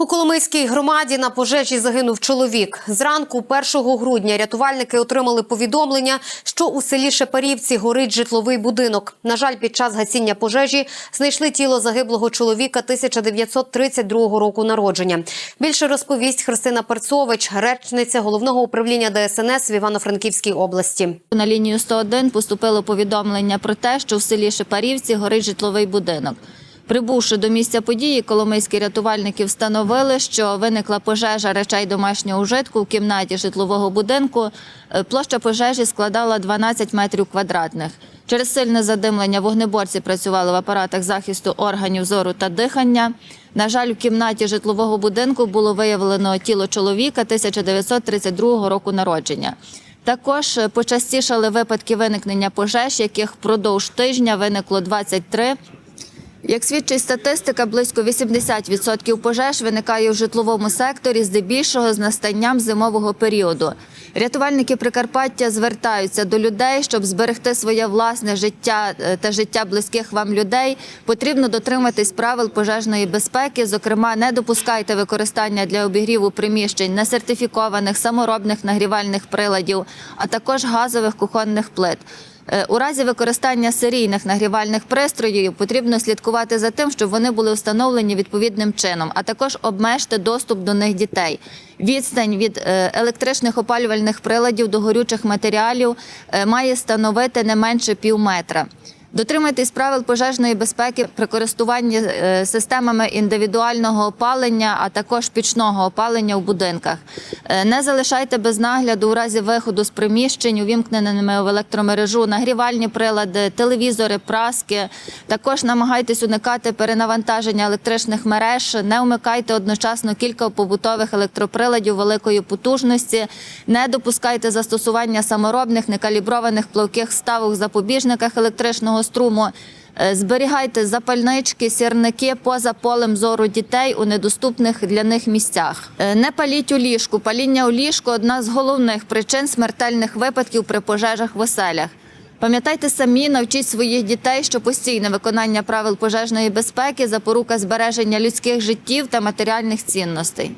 У Коломийській громаді на пожежі загинув чоловік. Зранку 1 грудня рятувальники отримали повідомлення, що у селі Шепарівці горить житловий будинок. На жаль, під час гасіння пожежі знайшли тіло загиблого чоловіка 1932 року народження. Більше розповість Христина Перцович, речниця головного управління ДСНС в Івано-Франківській області. На лінію 101 поступило повідомлення про те, що в селі Шипарівці горить житловий будинок. Прибувши до місця події, коломийські рятувальники встановили, що виникла пожежа речей домашнього ужитку в кімнаті житлового будинку. Е, Площа пожежі складала 12 метрів квадратних. Через сильне задимлення вогнеборці працювали в апаратах захисту органів зору та дихання. На жаль, в кімнаті житлового будинку було виявлено тіло чоловіка 1932 року народження. Також е, почастішали випадки виникнення пожеж, яких впродовж тижня виникло 23. Як свідчить статистика, близько 80% пожеж виникає у житловому секторі, здебільшого з настанням зимового періоду. Рятувальники Прикарпаття звертаються до людей, щоб зберегти своє власне життя е, та життя близьких вам людей. Потрібно дотриматись правил пожежної безпеки. Зокрема, не допускайте використання для обігріву приміщень несертифікованих саморобних нагрівальних приладів, а також газових кухонних плит. Е, У разі використання серійних нагрівальних пристроїв потрібно слідкувати за тим, щоб вони були встановлені відповідним чином, а також обмежте доступ до них дітей. Відстань від е, електричних опалювальних приладів до горючих матеріалів е, має становити не менше пів метра. Дотримуйтесь правил пожежної безпеки при користуванні е, системами індивідуального опалення, а також пічного опалення у будинках. Е, Не залишайте без нагляду у разі виходу з приміщень, увімкненими в електромережу, нагрівальні прилади, телевізори, праски. Також намагайтесь уникати перенавантаження електричних мереж, не вмикайте одночасно кілька побутових електроприладів великої потужності, не допускайте застосування саморобних некаліброваних плавких ставок в запобіжниках електричного струму. Е, Зберігайте запальнички, сірники поза полем зору дітей у недоступних для них місцях. Е, Не паліть у ліжку. Паління у ліжку одна з головних причин смертельних випадків при пожежах в оселях. Пам'ятайте самі, навчіть своїх дітей, що постійне виконання правил пожежної безпеки запорука збереження людських життів та матеріальних цінностей.